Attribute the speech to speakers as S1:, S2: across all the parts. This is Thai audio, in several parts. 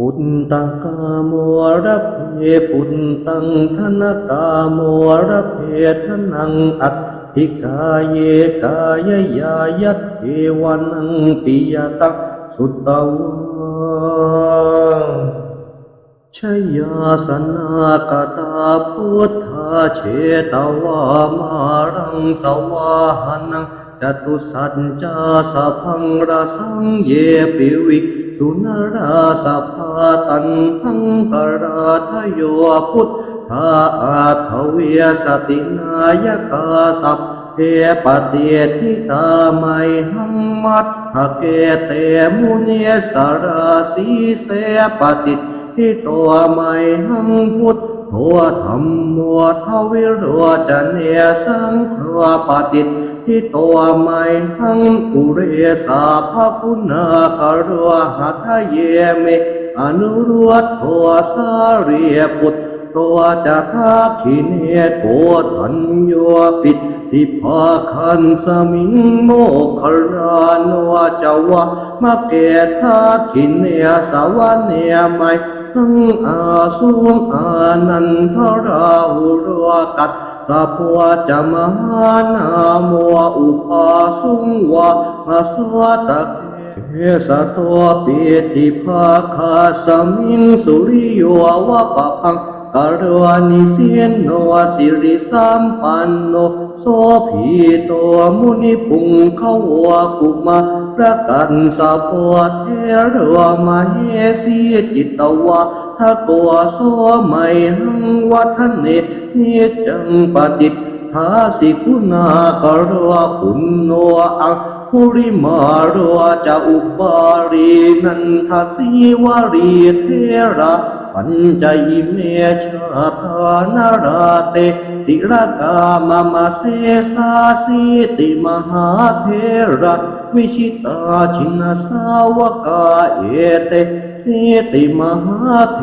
S1: ปุตตังกามรเพปุตตังธนกามรเพทนังอัตถิกายเยกายยายัตเทวานังปิยตังสุตตวาชยาสนากตาพุทธาเชตวามารังสวาหนังจตุสัจจาสพังราสังเยปิวิ สุนราสัพพาตันทังกราทโยพุทธาอาทเวียสตินายกาสัพเพปฏิทิตาไมหังมัตถเกเตมุเนสาราสีเสปฏิทิตัวไมหังพุทธโวธรรมโมทวิโรจเนสังครปฏิ ที่ตัวไม่หังปุเรสาภพุนาคารวหัทเยเมอนุรวตโทสาเรียปุตตัวจะทักขิเนโกทันโยปิตทิภาคันสมิงโมครานวจวะมะเกทักขิเนสาวะเนไมทังอาสวงอานันทราหุรกัต สัพพะจมานาโมอุปาสุงวะมาสวะตะเกสะตัวปิติภาคาสมิงสุริโยวะปะพังกรวานิเสียนโนสิริสัมปันโนโสภีตัวมุนิปุงเขาวะกุมาประกันสัพพะเทระมาเฮสีจิตตวะ ทะโกโสไมหังวัฒเนนิจังปฏิทาสิคุณากรวคุณโนอังคุริมารัวจะอุบารีนันทสีวารีเทระปัญจยิเมชาตานาราเตติรกามามะเสสาสีติมหาเทระวิชิตาชินสาวกาเอเต ติมหาเท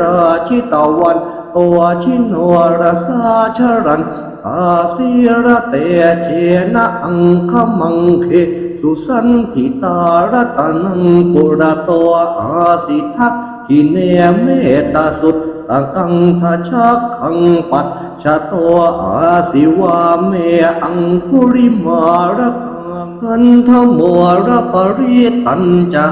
S1: ราชิตาวันตัวชิโนรสาชรันอาสีระเตเชนะอังคมังเคสุสันทิตารตานังปุระตัวอาสิทักขิเนเมตาสุตตังกังทชักขังปัจชะตัวอาสิวาเมอังคุริมาระ กันธโมระปริตัญจา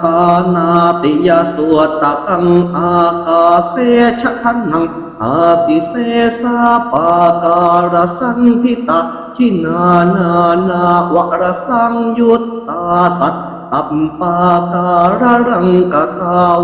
S1: ทานาติยาสวตกังอากาเสชะทันนังอาสิเสสาปาการสันทิตาชินานานาวรสังยุตตาสัตตัปปาการังกตาว